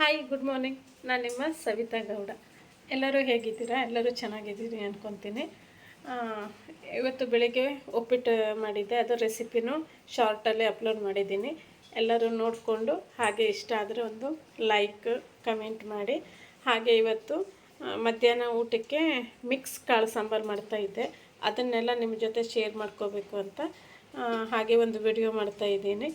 Hi good morning ನಾನು ನಿಮ್ಮ ಸವಿತಾ ಗೌಡ. ಎಲ್ಲರೂ ಹೇಗಿದ್ದೀರಾ? ಎಲ್ಲರೂ ಚೆನ್ನಾಗಿದ್ದೀರಿ ಅಂದ್ಕೊತೀನಿ ಇವತ್ತು ಬೆಳಿಗ್ಗೆ ಉಪ್ಪಿಟ್ಟು ಮಾಡಿದ್ದೆ. ಅದು ರೆಸಿಪಿನೂ ಶಾರ್ಟಲ್ಲಿ ಅಪ್ಲೋಡ್ ಮಾಡಿದ್ದೀನಿ. ಎಲ್ಲರೂ ನೋಡಿಕೊಂಡು ಹಾಗೆ ಇಷ್ಟ ಆದರೆ ಒಂದು ಲೈಕ್, ಕಮೆಂಟ್ ಮಾಡಿ. ಹಾಗೆ ಇವತ್ತು ಮಧ್ಯಾಹ್ನ ಊಟಕ್ಕೆ ಮಿಕ್ಸ್ ಕಾಳು ಸಾಂಬಾರು ಮಾಡ್ತಾಯಿದ್ದೆ ಅದನ್ನೆಲ್ಲ ನಿಮ್ಮ ಜೊತೆ ಶೇರ್ ಮಾಡ್ಕೋಬೇಕು ಅಂತ ಹಾಗೆ ಒಂದು ವಿಡಿಯೋ ಮಾಡ್ತಾ ಇದ್ದೀನಿ.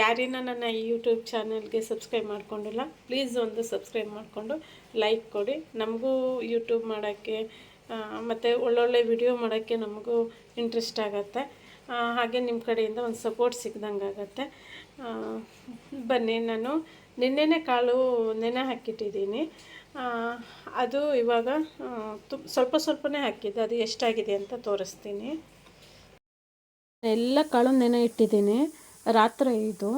ಯಾರಿನ ನನ್ನ ಈ ಯೂಟ್ಯೂಬ್ ಚಾನಲ್ಗೆ ಸಬ್ಸ್ಕ್ರೈಬ್ ಮಾಡಿಕೊಂಡಿಲ್ಲ ಪ್ಲೀಸ್ ಒಂದು ಸಬ್ಸ್ಕ್ರೈಬ್ ಮಾಡಿಕೊಂಡು ಲೈಕ್ ಕೊಡಿ. ನಮಗೂ ಯೂಟ್ಯೂಬ್ ಮಾಡೋಕ್ಕೆ ಮತ್ತು ಒಳ್ಳೊಳ್ಳೆ ವಿಡಿಯೋ ಮಾಡೋಕ್ಕೆ ನಮಗೂ ಇಂಟ್ರೆಸ್ಟ್ ಆಗುತ್ತೆ. ಹಾಗೆ ನಿಮ್ಮ ಕಡೆಯಿಂದ ಒಂದು ಸಪೋರ್ಟ್ ಸಿಗ್ದಂಗೆ ಆಗುತ್ತೆ. ಬನ್ನಿ, ನಾನು ನಿನ್ನೆನೇ ಕಾಳು ನೆನೆ ಹಾಕಿಟ್ಟಿದ್ದೀನಿ. ಅದು ಇವಾಗ ತು, ಸ್ವಲ್ಪ ಸ್ವಲ್ಪನೇ ಹಾಕಿದ್ದೆ, ಅದು ಎಷ್ಟಾಗಿದೆ ಅಂತ ತೋರಿಸ್ತೀನಿ. ಎಲ್ಲ ಕಾಳು ನೆನೆ ಇಟ್ಟಿದ್ದೀನಿ. ರಾತ್ರಿ ಇದು,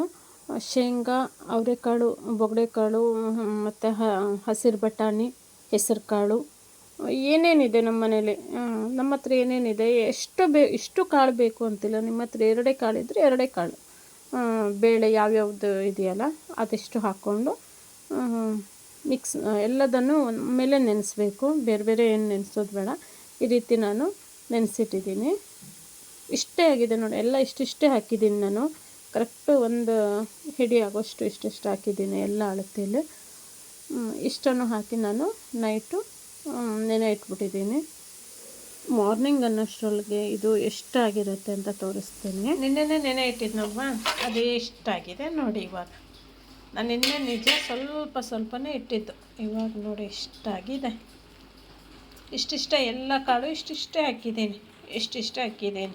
ಶೇಂಗಾ, ಅವರೆಕಾಳು, ಬೊಗಡೆಕಾಳು, ಮತ್ತು ಹಸಿರು ಬಟಾಣಿ ಹೆಸರು ಕಾಳು ಏನೇನಿದೆ ನಮ್ಮ ಮನೇಲಿ? ನಮ್ಮ ಹತ್ರ ಏನೇನಿದೆ? ಎಷ್ಟು ಬೇ, ಇಷ್ಟು ಕಾಳು ಬೇಕು ಅಂತಿಲ್ಲ. ನಿಮ್ಮ ಹತ್ರ ಎರಡೇ ಕಾಳು ಇದ್ದರೆ ಎರಡೇ ಕಾಳು. ಬೇಳೆ ಯಾವ್ಯಾವುದು ಇದೆಯಲ್ಲ, ಅದೆಷ್ಟು ಹಾಕ್ಕೊಂಡು ಮಿಕ್ಸ್ ಎಲ್ಲದನ್ನು ಮೇಲೆ ನೆನೆಸ್ಬೇಕು. ಬೇರೆ ಬೇರೆ ಏನು ನೆನೆಸೋದು ಬೇಡ. ಈ ರೀತಿ ನಾನು ನೆನೆಸಿಟ್ಟಿದ್ದೀನಿ. ಇಷ್ಟೇ ಆಗಿದೆ ನೋಡಿ. ಎಲ್ಲ ಇಷ್ಟಿಷ್ಟೇ ಹಾಕಿದ್ದೀನಿ ನಾನು. ಕರೆಕ್ಟ್ ಒಂದು ಹಿಡಿ ಆಗೋಷ್ಟು ಇಷ್ಟಿಷ್ಟು ಹಾಕಿದ್ದೀನಿ ಎಲ್ಲ ಅಳತೆಯಲ್ಲಿ ಇಷ್ಟನ್ನು ಹಾಕಿ ನಾನು ನೈಟು ನೆನೆ ಇಟ್ಬಿಟ್ಟಿದ್ದೀನಿ. ಮಾರ್ನಿಂಗ್ ಅನ್ನೋಷ್ಟರೊಳಗೆ ಇದು ಎಷ್ಟಾಗಿರುತ್ತೆ ಅಂತ ತೋರಿಸ್ತೀನಿ. ನಿನ್ನೆನೇ ನೆನೆ ಇಟ್ಟಿದ್ನಲ್ವಾ ಅದು ಎಷ್ಟಾಗಿದೆ ನೋಡಿ ಇವಾಗ. ನಾನು ನಿನ್ನೆ ನಿಜ ಸ್ವಲ್ಪ ಸ್ವಲ್ಪನೇ ಇಟ್ಟಿದ್ದು. ಇವಾಗ ನೋಡಿ ಇಷ್ಟಾಗಿದೆ ಇಷ್ಟಿಷ್ಟ ಎಲ್ಲ ಕಾಳು ಇಷ್ಟಿಷ್ಟೇ ಹಾಕಿದ್ದೀನಿ. ಇಷ್ಟಿಷ್ಟೇ ಹಾಕಿದ್ದೀನಿ.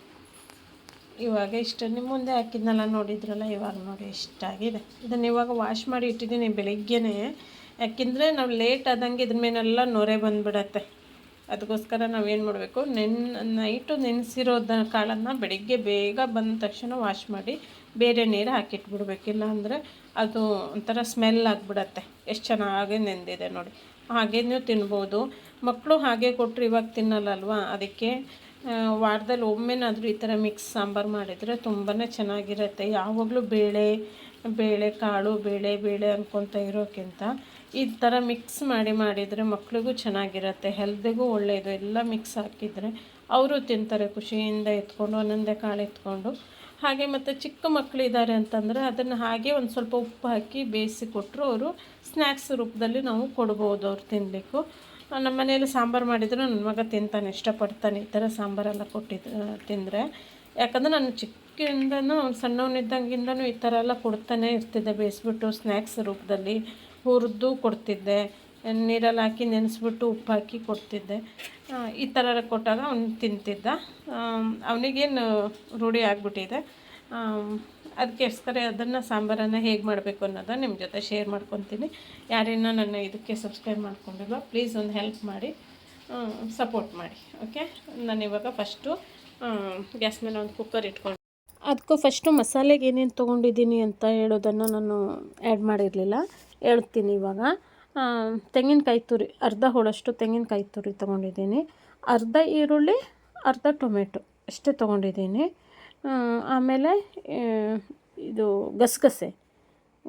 ಇವಾಗ ಇಷ್ಟು. ನಿಮ್ಮ ಮುಂದೆ ಹಾಕಿದ್ನಲ್ಲ ನೋಡಿದ್ರಲ್ಲ, ಇವಾಗ ನೋಡಿ ಇಷ್ಟಾಗಿದೆ ಇದನ್ನು ಇವಾಗ ವಾಶ್ ಮಾಡಿ ಇಟ್ಟಿದ್ದೀನಿ ಬೆಳಿಗ್ಗೆನೇ. ಯಾಕೆಂದರೆ ನಾವು ಲೇಟ್ ಆದಂಗೆ ಇದ್ರ ಮೇಲೆಲ್ಲ ನೊರೆ ಬಂದುಬಿಡತ್ತೆ. ಅದಕ್ಕೋಸ್ಕರ ನಾವೇನು ಮಾಡಬೇಕು? ನೆನ್ ನೈಟು ನೆನೆಸಿರೋದ ಕಾಳನ್ನು ಬೆಳಿಗ್ಗೆ ಬೇಗ ಬಂದ ತಕ್ಷಣ ವಾಶ್ ಮಾಡಿ ಬೇರೆ ನೀರು ಹಾಕಿಟ್ಬಿಡ್ಬೇಕಿಲ್ಲ ಅಂದರೆ ಅದು ಒಂಥರ ಸ್ಮೆಲ್ ಆಗಿಬಿಡತ್ತೆ. ಎಷ್ಟು ಚೆನ್ನಾಗಿ ನೆಂದಿದೆ ನೋಡಿ. ಹಾಗೆ ನೀವು ತಿನ್ಬೋದು. ಮಕ್ಕಳು ಹಾಗೆ ಕೊಟ್ಟರು ಇವಾಗ ತಿನ್ನಲ್ಲಲ್ವಾ? ಅದಕ್ಕೆ ವಾರದಲ್ಲಿ ಒಮ್ಮೆನಾದರೂ ಈ ಥರ ಮಿಕ್ಸ್ ಸಾಂಬಾರು ಮಾಡಿದರೆ ತುಂಬಾ ಚೆನ್ನಾಗಿರುತ್ತೆ. ಯಾವಾಗಲೂ ಬೇಳೆ ಬೇಳೆ ಕಾಳು, ಬೇಳೆ ಬೇಳೆ ಅನ್ಕೊತ ಇರೋಕ್ಕಿಂತ ಈ ಥರ ಮಿಕ್ಸ್ ಮಾಡಿ ಮಾಡಿದರೆ ಮಕ್ಳಿಗೂ ಚೆನ್ನಾಗಿರುತ್ತೆ. ಹೆಲ್ದಿಗೂ ಒಳ್ಳೆಯದು ಎಲ್ಲ ಮಿಕ್ಸ್ ಹಾಕಿದರೆ ಅವರು ತಿಂತಾರೆ ಖುಷಿಯಿಂದ ಎತ್ಕೊಂಡು, ಒಂದೊಂದೇ ಕಾಳು ಎತ್ಕೊಂಡು. ಹಾಗೆ ಮತ್ತು ಚಿಕ್ಕ ಮಕ್ಕಳಿದ್ದಾರೆ ಅಂತಂದರೆ ಅದನ್ನು ಹಾಗೆ ಒಂದು ಸ್ವಲ್ಪ ಉಪ್ಪು ಹಾಕಿ ಬೇಯಿಸಿ ಕೊಟ್ಟರು ಅವರು ಸ್ನ್ಯಾಕ್ಸ್ ರೂಪದಲ್ಲಿ ನಾವು ಕೊಡ್ಬೋದು ಅವ್ರು ತಿನ್ನಲಿಕ್ಕೂ ನಮ್ಮ ಮನೆಯಲ್ಲಿ ಸಾಂಬಾರು ಮಾಡಿದ್ರು, ನನ್ನ ಮಗ ತಿಂತಾನೆ, ಇಷ್ಟಪಡ್ತಾನೆ, ಈ ಥರ ಸಾಂಬಾರೆಲ್ಲ ಕೊಟ್ಟಿದ್ದು ತಿಂದರೆ. ಯಾಕಂದರೆ ನಾನು ಚಿಕ್ಕಿಂದನೂ, ಸಣ್ಣವನಿದ್ದಂಗಿಂದನೂ ಈ ಥರ ಎಲ್ಲ ಕೊಡ್ತಾನೆ ಇರ್ತಿದ್ದೆ, ಬೇಯಿಸ್ಬಿಟ್ಟು ಸ್ನ್ಯಾಕ್ಸ್ ರೂಪದಲ್ಲಿ. ಹುರಿದು ಕೊಡ್ತಿದ್ದೆ, ನೀರಲ್ಲಿ ಹಾಕಿ ನೆನೆಸ್ಬಿಟ್ಟು ಉಪ್ಪು ಹಾಕಿ ಕೊಡ್ತಿದ್ದೆ. ಈ ಥರ ಕೊಟ್ಟಾಗ ಅವನು ತಿಂತಿದ್ದ. ಅವನಿಗೇನು ರೂಢಿ ಆಗಿಬಿಟ್ಟಿದೆ. ಅದಕ್ಕೋಸ್ಕರ ಅದನ್ನು ಸಾಂಬಾರನ್ನು ಹೇಗೆ ಮಾಡಬೇಕು ಅನ್ನೋದನ್ನ ನಿಮ್ಮ ಜೊತೆ ಶೇರ್ ಮಾಡ್ಕೊತೀನಿ. ಯಾರೇನೋ ನನ್ನ ಇದಕ್ಕೆ ಸಬ್ಸ್ಕ್ರೈಬ್ ಮಾಡ್ಕೊಂಡಿಲ್ವ ಪ್ಲೀಸ್ ಒಂದು ಹೆಲ್ಪ್ ಮಾಡಿ ಸಪೋರ್ಟ್ ಮಾಡಿ ಓಕೆ ನಾನು ಇವಾಗ ಫಸ್ಟು ಗ್ಯಾಸ್ ಮೇಲೆ ಒಂದು ಕುಕ್ಕರ್ ಇಟ್ಕೊಂಡು ಅದಕ್ಕೂ ಫಸ್ಟು ಮಸಾಲೆಗೆ ಏನೇನು ತೊಗೊಂಡಿದ್ದೀನಿ ಅಂತ ಹೇಳೋದನ್ನು ನಾನು ಆ್ಯಡ್ ಮಾಡಿರಲಿಲ್ಲ. ಹೇಳ್ತೀನಿ ಇವಾಗ. ತೆಂಗಿನಕಾಯಿ ತುರಿ, ಅರ್ಧ ಹೋಳಷ್ಟು ತೆಂಗಿನಕಾಯಿ ತುರಿ ತೊಗೊಂಡಿದ್ದೀನಿ. ಅರ್ಧ ಈರುಳ್ಳಿ, ಅರ್ಧ ಟೊಮೆಟೊ ಅಷ್ಟೇ ತೊಗೊಂಡಿದ್ದೀನಿ. ಆಮೇಲೆ ಇದು ಗಸಗಸೆ.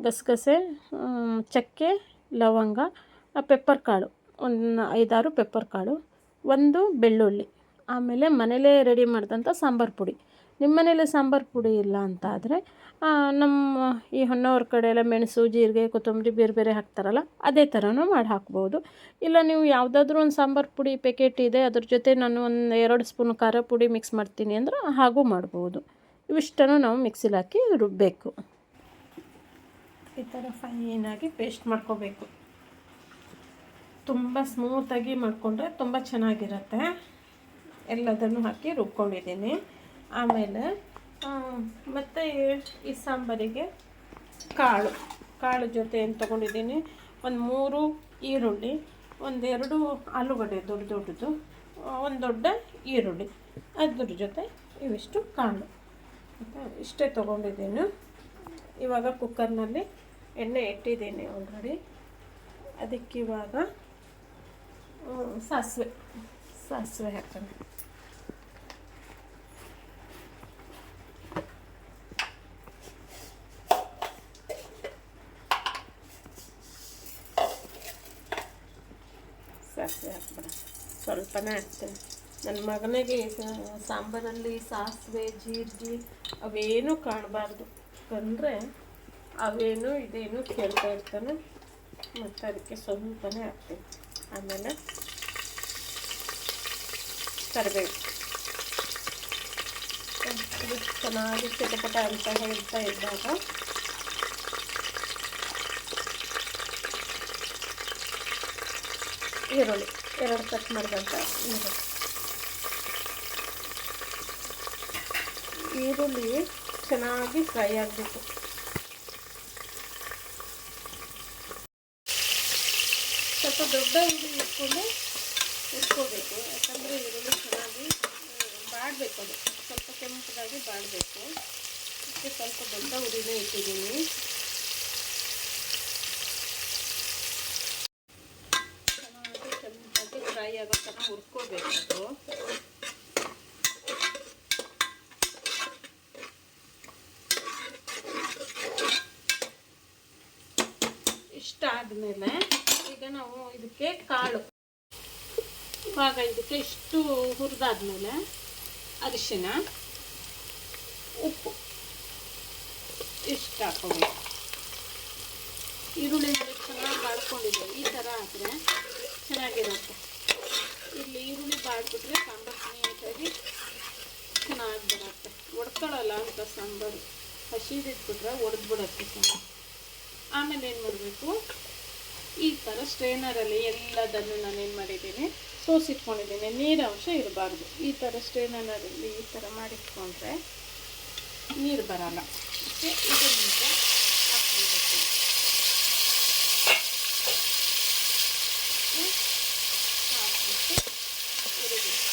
ಗಸಗಸೆ ಚಕ್ಕೆ, ಲವಂಗ ಪೆಪ್ಪರ್ ಕಾಳು. ಒಂದು ಐದಾರು ಪೆಪ್ಪರ್ ಕಾಳು. ಒಂದು ಬೆಳ್ಳುಳ್ಳಿ. ಆಮೇಲೆ ಮನೆಯಲ್ಲೇ ರೆಡಿ ಮಾಡಿದಂಥ ಸಾಂಬಾರು ಪುಡಿ. ನಿಮ್ಮ ಮನೇಲಿ ಸಾಂಬಾರು ಪುಡಿ ಇಲ್ಲ ಅಂತ ಆದರೆ ನಮ್ಮ ಈ ಹೊನ್ನವ್ರ ಕಡೆ ಎಲ್ಲ ಮೆಣಸು, ಜೀರಿಗೆ, ಕೊತ್ತಂಬರಿ ಬೇರೆ ಬೇರೆ ಹಾಕ್ತಾರಲ್ಲ, ಅದೇ ಥರನೂ ಮಾಡಿ ಹಾಕ್ಬೋದು. ಇಲ್ಲ ನೀವು ಯಾವುದಾದ್ರೂ ಒಂದು ಸಾಂಬಾರು ಪುಡಿ ಪ್ಯಾಕೆಟ್ ಇದೆ, ಅದ್ರ ಜೊತೆ ನಾನು ಒಂದು ಎರಡು ಸ್ಪೂನ್ ಖಾರ ಪುಡಿ ಮಿಕ್ಸ್ ಮಾಡ್ತೀನಿ ಅಂದ್ರೆ ಹಾಗೂ ಮಾಡ್ಬೋದು. ಇವಿಷ್ಟನ್ನು ನಾವು ಮಿಕ್ಸಿಲಿ ಹಾಕಿ ರುಬ್ಬಬೇಕು ಈ ಥರ ಫೈನಾಗಿ ಪೇಸ್ಟ್ ಮಾಡ್ಕೋಬೇಕು. ತುಂಬ ಸ್ಮೂತಾಗಿ ಮಾಡಿಕೊಂಡ್ರೆ ತುಂಬ ಚೆನ್ನಾಗಿರುತ್ತೆ. ಎಲ್ಲದನ್ನು ಹಾಕಿ ರುಬ್ಕೊಂಡಿದ್ದೀನಿ. ಆಮೇಲೆ ಮತ್ತು ಈ ಸಾಂಬಾರಿಗೆ ಕಾಳು. ಕಾಳು ಜೊತೆ ಏನು ತೊಗೊಂಡಿದ್ದೀನಿ? ಒಂದು ಮೂರು ಈರುಳ್ಳಿ ಒಂದೆರಡು ಆಲೂಗಡ್ಡೆ ದೊಡ್ಡ ದೊಡ್ಡದು ಒಂದು ದೊಡ್ಡ ಈರುಳ್ಳಿ. ಅದ್ರ ಜೊತೆ ಇವಿಷ್ಟು ಕಾಳು. ಇಷ್ಟೇ ತೊಗೊಂಡಿದ್ದೀನಿ. ಇವಾಗ ಕುಕ್ಕರ್ನಲ್ಲಿ ಎಣ್ಣೆ ಇಟ್ಟಿದ್ದೀನಿ ಆಲ್ರೆಡಿ. ಅದಕ್ಕಿವಾಗ ಸಾಸಿವೆ. ಸಾಸಿವೆ ಹಾಕೋಣ ಜಾಸ್ತಿ ಹಾಕ್ಬೇಡ ಹಾಕ್ತೇನೆ ನನ್ನ ಮಗನಿಗೆ ಸಾಂಬಾರಲ್ಲಿ ಸಾಸಿವೆ, ಜೀರಿಗೆ ಅವೇನೂ ಕಾಣಬಾರ್ದು. ಕಂಡ್ರೆ ಅವೇನು ಇದೇನು ಕೇಳ್ತಾ ಇರ್ತಾನೆ. ಮತ್ತು ಅದಕ್ಕೆ ಸ್ವಲ್ಪನೇ ಹಾಕ್ತೀನಿ ಆಮೇಲೆ ಕರಿಬೇವು ಚೆನ್ನಾಗಿ ಚಿಟಪಟ ಅಂತ ಹೇಳ್ತಾ ಇದ್ದಾಗ ಈರುಳ್ಳಿ. ಎರಡು ಕಟ್ ಮಾಡಿದಂಥ ಈರುಳ್ಳಿ ಈರುಳ್ಳಿ ಚೆನ್ನಾಗಿ ಫ್ರೈ ಆಗಬೇಕು. ಸ್ವಲ್ಪ ದೊಡ್ಡ ಈರುಳ್ಳಿ ಇಟ್ಕೊಂಡು ಇಟ್ಕೋಬೇಕು ಯಾಕಂದರೆ ಈರುಳ್ಳಿ ಚೆನ್ನಾಗಿ ಬಾಡಬೇಕು ಅದು. ಸ್ವಲ್ಪ ಕೆಂಪದಾಗಿ ಬಾಡಬೇಕು. ಸ್ವಲ್ಪ ದೊಡ್ಡ ಉರಿನೇ ಇಟ್ಟಿದ್ದೀನಿ ಚೆನ್ನಾಗಿ ಕೆಂಪಾಗಿ ಫ್ರೈ ಆಗೋ ಹುರ್ಕೋಬೇಕು ಇಷ್ಟ ಆದಮೇಲೆ ಈಗ ನಾವು ಇದಕ್ಕೆ ಕಾಳು. ಇವಾಗ ಇದಕ್ಕೆ ಇಷ್ಟು ಹುರಿದಾದ್ಮೇಲೆ ಅರಿಶಿನ, ಉಪ್ಪು ಇಷ್ಟು ಹಾಕೋಬೇಕು ಈರುಳ್ಳಿ ಚೆನ್ನಾಗಿ ಬಾಡ್ಕೊಂಡಿದೆ ಈ ಥರ ಆದರೆ ಚೆನ್ನಾಗಿರುತ್ತೆ. ಇಲ್ಲಿ ಈರುಳ್ಳಿ ಬಾಡ್ಬಿಟ್ರೆ ಸಾಂಬಾರು ನೀಟಾಗಿ ಚೆನ್ನಾಗಿ ಬರುತ್ತೆ. ಒಡ್ಕೊಳ್ಳಲ್ಲ ಅಂತ ಸಾಂಬಾರು. ಹಸಿದಿಟ್ಬಿಟ್ರೆ ಒಡೆದ್ಬಿಡತ್ತೆ ಸಾಂಬಾರು. ಆಮೇಲೆ ಏನು ಮಾಡಬೇಕು? ಈ ಥರ ಸ್ಟ್ರೇನರಲ್ಲಿ ಎಲ್ಲದನ್ನು ನಾನೇನು ಮಾಡಿದ್ದೀನಿ? ಸೋಸಿಟ್ಕೊಂಡಿದ್ದೀನಿ ನೀರು ಅಂಶ ಇರಬಾರ್ದು. ಈ ಥರ ಸ್ಟ್ರೈನರಲ್ಲಿ ಈ ಥರ ಮಾಡಿಟ್ಕೊಂಡ್ರೆ ನೀರು ಬರಲ್ಲ. ಓಕೆ? ಇದರಿಂದ ಹಾಕ್ಬಿಡ್ಬೇಕು ಹ್ಮ್? ಹಾಕ್ಬಿಟ್ಟು ಹುರಿಬೇಕು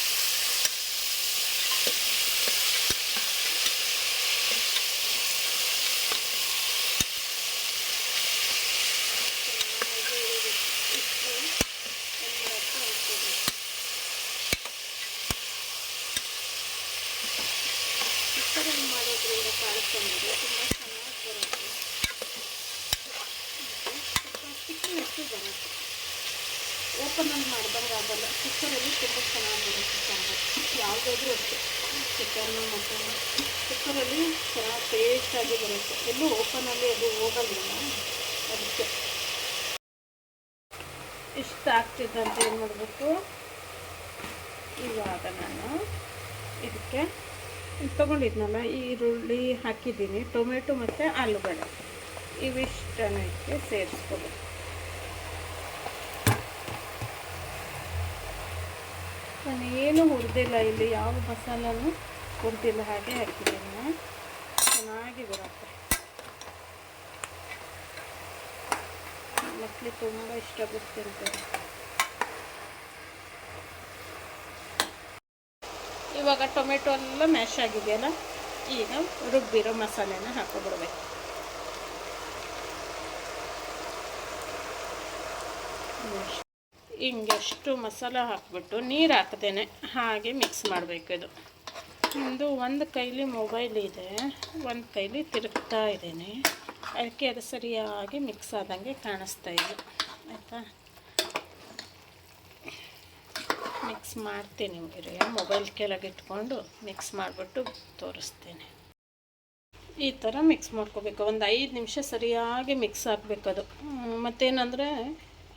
ಚೆನ್ನಾಗಿ ಹುರಿಬೇಕು ಇಷ್ಟು ಎಲ್ಲದಕ್ಕೂ ಹಾಕ್ಕೋಬೇಕು ಕುಕ್ಕರಲ್ಲಿ ಮಾಡೋದ್ರಿಂದ ಕಾಳು ಸಾಂಬಾರು ತುಂಬ ಚೆನ್ನಾಗಿ ಬರುತ್ತೆ ಮತ್ತು ಸ್ವಲ್ಪ ತಿಕ್ನೆಸ್ಸು ಬರುತ್ತೆ ಓಪನಲ್ಲಿ ಮಾಡಿದಂಗೆ ಆಗಲ್ಲ. ಕುಕ್ಕರಲ್ಲಿ ತುಂಬ ಚೆನ್ನಾಗಿ ಬರುತ್ತೆ ಸಾಂಬಾರು. ಯಾವುದಾದ್ರೂ ಅಷ್ಟೇ. ಚಿಕನ್ನು ಮಟನ್ ಕುಕ್ಕರಲ್ಲಿ ಚೆನ್ನಾಗಿ ಟೇಸ್ಟಾಗಿ ಬರುತ್ತೆ. ಎಲ್ಲೂ ಓಪನಲ್ಲಿ ಅದು ಹೋಗಲ್ಲ ಅದಕ್ಕೆ. ಇಷ್ಟ ಆಗ್ತಿದೆ ಅಂತ ಏನು ಮಾಡಬೇಕು? ಇವಾಗ ನಾನು ಇದಕ್ಕೆ ತೊಗೊಂಡಿದ್ನಲ್ಲ ಈರುಳ್ಳಿ ಹಾಕಿದ್ದೀನಿ, ಟೊಮೆಟೊ ಮತ್ತು ಆಲೂಗಡ್ಡೆ. ಇವಿಷ್ಟನ್ನು ಇದಕ್ಕೆ ಸೇರಿಸ್ಕೋಬೇಕು. ನಾನು ಏನು ಹುರಿದಿಲ್ಲ ಇಲ್ಲಿ, ಯಾವ ಮಸಾಲನೂ ಹುರಿದಿಲ್ಲ, ಹಾಗೆ ಹಾಕಿದ್ದೀನಿ ಚೆನ್ನಾಗಿ ಬರುತ್ತೆ. ಮಕ್ಕಳಿಗೆ ತುಂಬ ಇಷ್ಟಪಟ್ಟು ತಿಂತಾರೆ ಇವಾಗ ಟೊಮೆಟೊ ಎಲ್ಲ ಮ್ಯಾಶ್ ಆಗಿದೆಯಲ್ಲ, ಈಗ ರುಬ್ಬಿರೋ ಮಸಾಲೆನ ಹಾಕೊಬಿಡ್ಬೇಕು ಹಿಂಗೆಷ್ಟು ಮಸಾಲ ಹಾಕ್ಬಿಟ್ಟು ನೀರು ಹಾಕ್ದೇನೆ ಹಾಗೆ ಮಿಕ್ಸ್ ಮಾಡಬೇಕು ಇದು. ಒಂದು ಒಂದು ಕೈಲಿ ಮೊಬೈಲ್ ಇದೆ, ಒಂದು ಕೈಲಿ ತಿರುಗ್ತಾ ಇದ್ದೇನೆ. ಅದಕ್ಕೆ ಅದು ಸರಿಯಾಗಿ ಮಿಕ್ಸ್ ಆದಂಗೆ ಕಾಣಿಸ್ತಾ ಇದೆ. ಆಯಿತಾ? ಮಿಕ್ಸ್ ಮಾಡ್ತೀನಿ ನಿಮಗೆ ಮೊಬೈಲ್ ಕೆಳಗಿಟ್ಕೊಂಡು ಮಿಕ್ಸ್ ಮಾಡಿಬಿಟ್ಟು ತೋರಿಸ್ತೀನಿ. ಈ ಥರ ಮಿಕ್ಸ್ ಮಾಡ್ಕೋಬೇಕು. ಒಂದು ಐದು ನಿಮಿಷ ಸರಿಯಾಗಿ ಮಿಕ್ಸ್ ಆಗಬೇಕು ಅದು. ಮತ್ತೇನಂದರೆ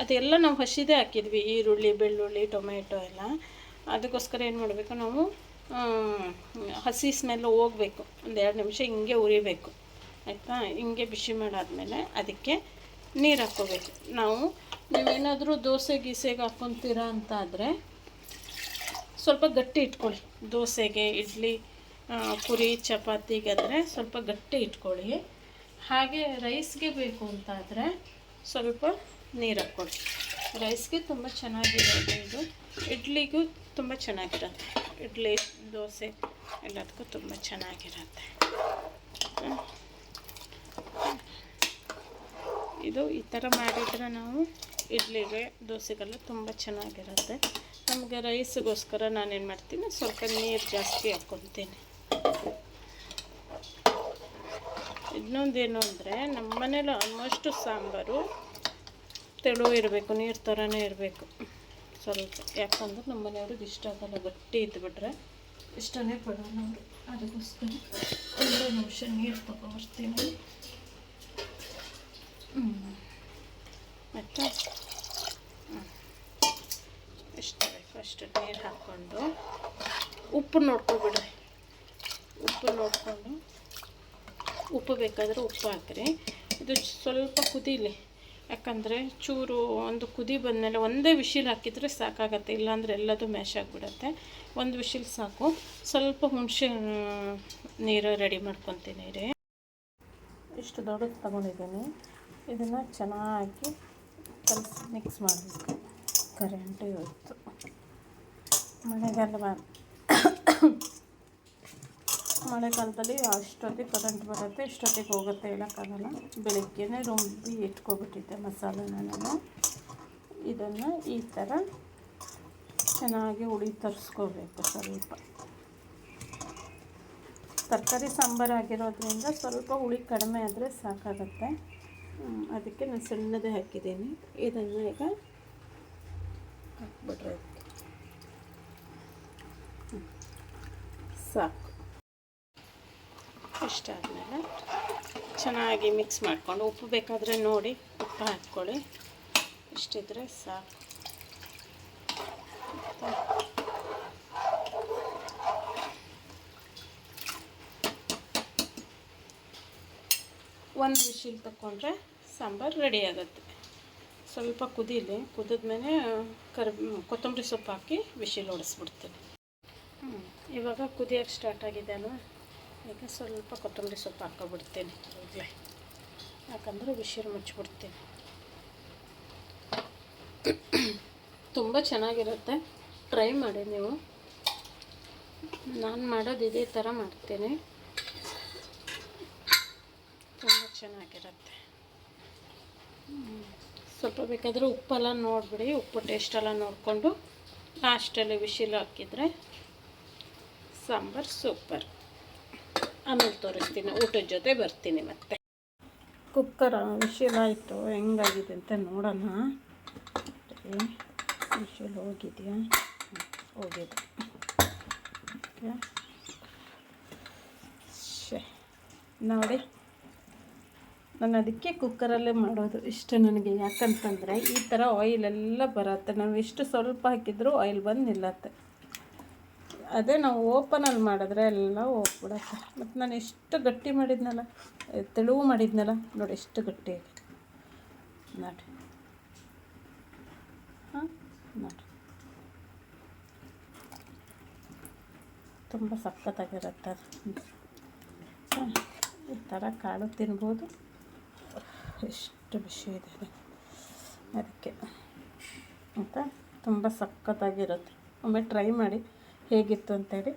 ಅದೆಲ್ಲ ನಾವು ಹಸಿದೇ ಹಾಕಿದ್ವಿ, ಈರುಳ್ಳಿ, ಬೆಳ್ಳುಳ್ಳಿ ಟೊಮೆಟೊ ಎಲ್ಲ. ಅದಕ್ಕೋಸ್ಕರ ಏನು ಮಾಡಬೇಕು ನಾವು ಹಸಿ ಸ್ಮೆಲ್ ಹೋಗಬೇಕು. ಒಂದು ಎರಡು ನಿಮಿಷ ಹಿಂಗೆ ಉರಿಬೇಕು. ಆಯಿತಾ? ಹಿಂಗೆ ಬಿಸಿ ಮಾಡಾದ್ಮೇಲೆ ಅದಕ್ಕೆ ನೀರು ಹಾಕ್ಕೋಬೇಕು. ನಾವು ನೀವೇನಾದರೂ ದೋಸೆ, ಗೀಸೆಗೆ ಹಾಕ್ಕೊತೀರಾ ಅಂತ ಆದರೆ ಸ್ವಲ್ಪ ಗಟ್ಟಿ ಇಟ್ಕೊಳ್ಳಿ. ದೋಸೆಗೆ ಇಡ್ಲಿ ಪುರಿ ಚಪಾತಿಗಾದರೆ ಸ್ವಲ್ಪ ಗಟ್ಟಿ ಇಟ್ಕೊಳ್ಳಿ. ಹಾಗೆ ರೈಸ್ಗೆ ಬೇಕು ಅಂತಾದರೆ ಸ್ವಲ್ಪ ನೀರು ಹಾಕ್ಕೊಳ್ಳಿ ರೈಸ್ಗೆ ತುಂಬ ಚೆನ್ನಾಗಿರುತ್ತೆ ಇದು? ಇಡ್ಲಿಗೂ ತುಂಬ ಚೆನ್ನಾಗಿರುತ್ತೆ. ಇಡ್ಲಿ, ದೋಸೆ ಎಲ್ಲದಕ್ಕೂ ತುಂಬ ಚೆನ್ನಾಗಿರುತ್ತೆ. ಇದು ಈ ಥರ ಮಾಡಿದರೆ ನಾವು ಇಡ್ಲಿಗೆ, ದೋಸೆಗೆಲ್ಲ ತುಂಬ ಚೆನ್ನಾಗಿರುತ್ತೆ. ನಮಗೆ ರೈಸ್ಗೋಸ್ಕರ ನಾನೇನು ಮಾಡ್ತೀನಿ, ಸ್ವಲ್ಪ ನೀರು ಜಾಸ್ತಿ ಹಾಕ್ಕೊತೀನಿ ಇನ್ನೊಂದೇನು ಅಂದರೆ ನಮ್ಮ ಮನೇಲಿ ಆಲ್ಮೋಸ್ಟು ಸಾಂಬಾರು ತೆಳು ಇರಬೇಕು ನೀರು ಥರನೇ ಇರಬೇಕು. ಸ್ವಲ್ಪ ಯಾಕಂದ್ರೆ ನಮ್ಮ ಮನೆಯವ್ರಿಗೆ ಇಷ್ಟ ಆಗಲ್ಲ ಗಟ್ಟಿ ಇದ್ಬಿಟ್ರೆ. ಇಷ್ಟನೇ ಪಡೋಣ ಅವರು ಅದಕ್ಕೋಸ್ಕರ ಒಂದು ನಿಮಿಷ ನೀರು ತಗೊಬರ್ತೀನಿ. ಹ್ಞೂ ಮತ್ತು ಎಷ್ಟು ಬೇಕು ಅಷ್ಟು ನೀರು ಹಾಕ್ಕೊಂಡು. ಉಪ್ಪು ನೋಡ್ಕೊಬಿಡ್ರಿ ಉಪ್ಪು ನೋಡಿಕೊಂಡು. ಉಪ್ಪು ಬೇಕಾದರೆ ಉಪ್ಪು ಹಾಕ್ರಿ. ಇದು ಸ್ವಲ್ಪ ಕುದೀಲಿ. ಯಾಕಂದರೆ ಚೂರು ಒಂದು ಕುದಿ ಬಂದಮೇಲೆ ಒಂದೇ ವಿಶಿಲ್ ಹಾಕಿದರೆ ಸಾಕಾಗತ್ತೆ, ಇಲ್ಲಾಂದರೆ ಎಲ್ಲದು ಮ್ಯಾಶ್ ಆಗಿಬಿಡತ್ತೆ. ಒಂದು ವಿಶಿಲ್ ಸಾಕು. ಸ್ವಲ್ಪ ಹುಣಸೆ ನೀರು ರೆಡಿ ಮಾಡ್ಕೊತೀನಿ ರೀ ಇಷ್ಟು ದೊಡ್ಡದು ತೊಗೊಂಡಿದ್ದೀನಿ. ಇದನ್ನು ಚೆನ್ನಾಗಿ ಕಲಸಿ, ಮಿಕ್ಸ್ ಮಾಡಬೇಕು ಕರೆಂಟು ಇವತ್ತು. ಮಳೆಗಾಲ ಮಳೆಗಾಲದಲ್ಲಿ ಅಷ್ಟೊತ್ತಿಗೆ ಕರೆಂಟ್ ಬರುತ್ತೆ, ಇಷ್ಟೊತ್ತಿಗೆ ಹೋಗುತ್ತೆ ಹೇಳೋಕ್ಕಾಗಲ್ಲ. ಬೆಳಗ್ಗೆನೇ ರುಂಬಿ ಇಟ್ಕೊಬಿಟ್ಟಿದ್ದೆ ಮಸಾಲೆನ ನಾನು ಇದನ್ನು ಈ ಥರ ಚೆನ್ನಾಗಿ ಹುಳಿ ತರಿಸ್ಕೋಬೇಕು ಸ್ವಲ್ಪ. ತರಕಾರಿ ಸಾಂಬಾರು ಆಗಿರೋದ್ರಿಂದ ಸ್ವಲ್ಪ ಹುಳಿ ಕಡಿಮೆ ಆದರೆ ಸಾಕಾಗುತ್ತೆ. ಅದಕ್ಕೆ ನಾನು ಸಣ್ಣದೇ ಹಾಕಿದ್ದೀನಿ. ಇದನ್ನು ಈಗ ಹಾಕ್ಬಿಟ್ರೆ ಅದಕ್ಕೆ ಹ್ಮ್. ಆದಮೇಲೆ ಚೆನ್ನಾಗಿ ಮಿಕ್ಸ್ ಮಾಡಿಕೊಂಡು ಉಪ್ಪು ಬೇಕಾದರೆ ನೋಡಿ, ಉಪ್ಪು ಹಾಕ್ಕೊಳ್ಳಿ. ಇಷ್ಟಿದ್ರೆ ಸಾಕು. ಒಂದು ವಿಶಿಲ್ ತಗೊಂಡ್ರೆ ಸಾಂಬಾರು ರೆಡಿ ಆಗುತ್ತೆ. ಸ್ವಲ್ಪ ಕುದೀಲಿ, ಕುದಿದ್ಮೇಲೆ ಕರ್ ಕೊತ್ತಂಬರಿ ಸೊಪ್ಪು ಹಾಕಿ ವಿಶಿಲ್ ಹೊಡೆಸ್ಬಿಡ್ತೀನಿ ಇವಾಗ ಕುದಿಯೋಕ್ಕೆ ಸ್ಟಾರ್ಟ್ ಆಗಿದೆ ಅಲ್ವಾ? ಈಗ ಸ್ವಲ್ಪ ಕೊತ್ತಂಬರಿ ಸೊಪ್ಪು ಹಾಕ್ಕೊಬಿಡ್ತೀನಿ ಈಗಲೇ. ಯಾಕಂದರೆ ಬಿಸಿರು ಮುಚ್ಚಿಬಿಡ್ತೀನಿ. ತುಂಬ ಚೆನ್ನಾಗಿರುತ್ತೆ. ಟ್ರೈ ಮಾಡಿ ನೀವು. ನಾನು ಮಾಡೋದು ಇದೇ ಥರ ಮಾಡ್ತೀನಿ. ತುಂಬ ಚೆನ್ನಾಗಿರುತ್ತೆ. ಸ್ವಲ್ಪ ಬೇಕಾದರೆ ಉಪ್ಪೆಲ್ಲ ನೋಡಿಬಿಡಿ. ಉಪ್ಪು ಟೇಸ್ಟೆಲ್ಲ ನೋಡಿಕೊಂಡು ಲಾಸ್ಟಲ್ಲಿ ವಿಶಿಲ್ ಹಾಕಿದರೆ ಸಾಂಬಾರು ಸೂಪರ್. ಆಮೇಲೆ ತೋರಿಸ್ತೀನಿ, ಊಟದ ಜೊತೆ ಬರ್ತೀನಿ ಮತ್ತೆ. ಕುಕ್ಕರ್ ವಿಶಿಲ್ ಆಯಿತು, ಹೆಂಗಾಗಿದೆ ಅಂತ ನೋಡೋಣ. ವಿಶಿಲ್ ಹೋಗಿದೆಯಾ? ಹೋಗಿದೆ. ನೋಡಿ, ನಾನು ಅದಕ್ಕೆ ಕುಕ್ಕರಲ್ಲೇ ಮಾಡೋದು ಇಷ್ಟ ನನಗೆ. ಯಾಕಂತಂದರೆ ಈ ಥರ ಆಯಿಲೆಲ್ಲ ಬರುತ್ತೆ. ನಾವು ಎಷ್ಟು ಸ್ವಲ್ಪ ಹಾಕಿದರೂ ಆಯಿಲ್ ಬಂದು ನಿಲ್ಲತ್ತೆ ಅದೇ ನಾವು ಓಪನಲ್ಲಿ ಮಾಡಿದ್ರೆ ಎಲ್ಲ ಹೋಗ್ಬಿಡತ್ತೆ. ಮತ್ತು ನಾನು ಎಷ್ಟು ಗಟ್ಟಿ ಮಾಡಿದ್ನಲ್ಲ ತೆಳುವು ಮಾಡಿದ್ನಲ್ಲ, ನೋಡಿ ಎಷ್ಟು ಗಟ್ಟಿ ಆಗಿದೆ. ನೋಡಿ ಹಾಂ ನೋಡಿ ತುಂಬ ಸಖತ್ತಾಗಿರುತ್ತೆ ಅದು. ಈ ಥರ ಕಾಳು ತಿನ್ಬೋದು. ಎಷ್ಟು ವಿಷಯ ಇದೆ ಅದಕ್ಕೆ ಅಂತ ತುಂಬ ಸಖತ್ತಾಗಿರುತ್ತೆ. ಒಮ್ಮೆ ಟ್ರೈ ಮಾಡಿ. ಹೇಗಿತ್ತು ಅಂತೇಳಿ.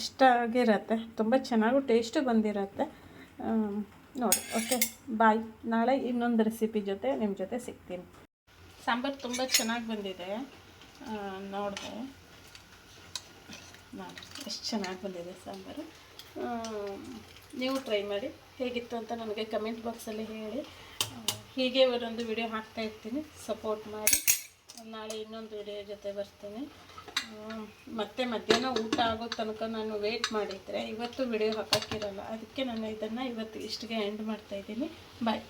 ಇಷ್ಟ ಆಗಿರತ್ತೆ. ತುಂಬ ಚೆನ್ನಾಗೂ ಟೇಸ್ಟು ಬಂದಿರತ್ತೆ. ನೋಡಿ ಓಕೆ ಬಾಯ್ ನಾಳೆ ಇನ್ನೊಂದು ರೆಸಿಪಿ ಜೊತೆ ನಿಮ್ಮ ಜೊತೆ ಸಿಗ್ತೀನಿ. ಸಾಂಬಾರು ತುಂಬ ಚೆನ್ನಾಗಿ ಬಂದಿದೆ. ನೋಡಿದೆ. ನೋಡಿ, ಎಷ್ಟು ಚೆನ್ನಾಗಿ ಬಂದಿದೆ ಸಾಂಬಾರು. ನೀವು ಟ್ರೈ ಮಾಡಿ ಹೇಗಿತ್ತು ಅಂತ ನನಗೆ ಕಮೆಂಟ್ ಬಾಕ್ಸಲ್ಲಿ ಹೇಳಿ. ಹೀಗೆ ಒಂದೊಂದು ವಿಡಿಯೋ ಹಾಕ್ತಾ ಇರ್ತೀನಿ. ಸಪೋರ್ಟ್ ಮಾಡಿ. ನಾಳೆ ಇನ್ನೊಂದು ವಿಡಿಯೋ ಜೊತೆ ಬರ್ತೀನಿ. ಮತ್ತೆ ಮಧ್ಯಾಹ್ನ ಊಟ ಆಗೋ ತನಕ ನಾನು ವೇಟ್ ಮಾಡಿದರೆ ಇವತ್ತು ವಿಡಿಯೋ ಹಾಕೋಕ್ಕಿರಲ್ಲ. ಅದಕ್ಕೆ ನಾನು ಇದನ್ನು ಇವತ್ತು ಇಷ್ಟಿಗೆ ಎಂಡ್ ಮಾಡ್ತಾಯಿದ್ದೀನಿ ಬಾಯ್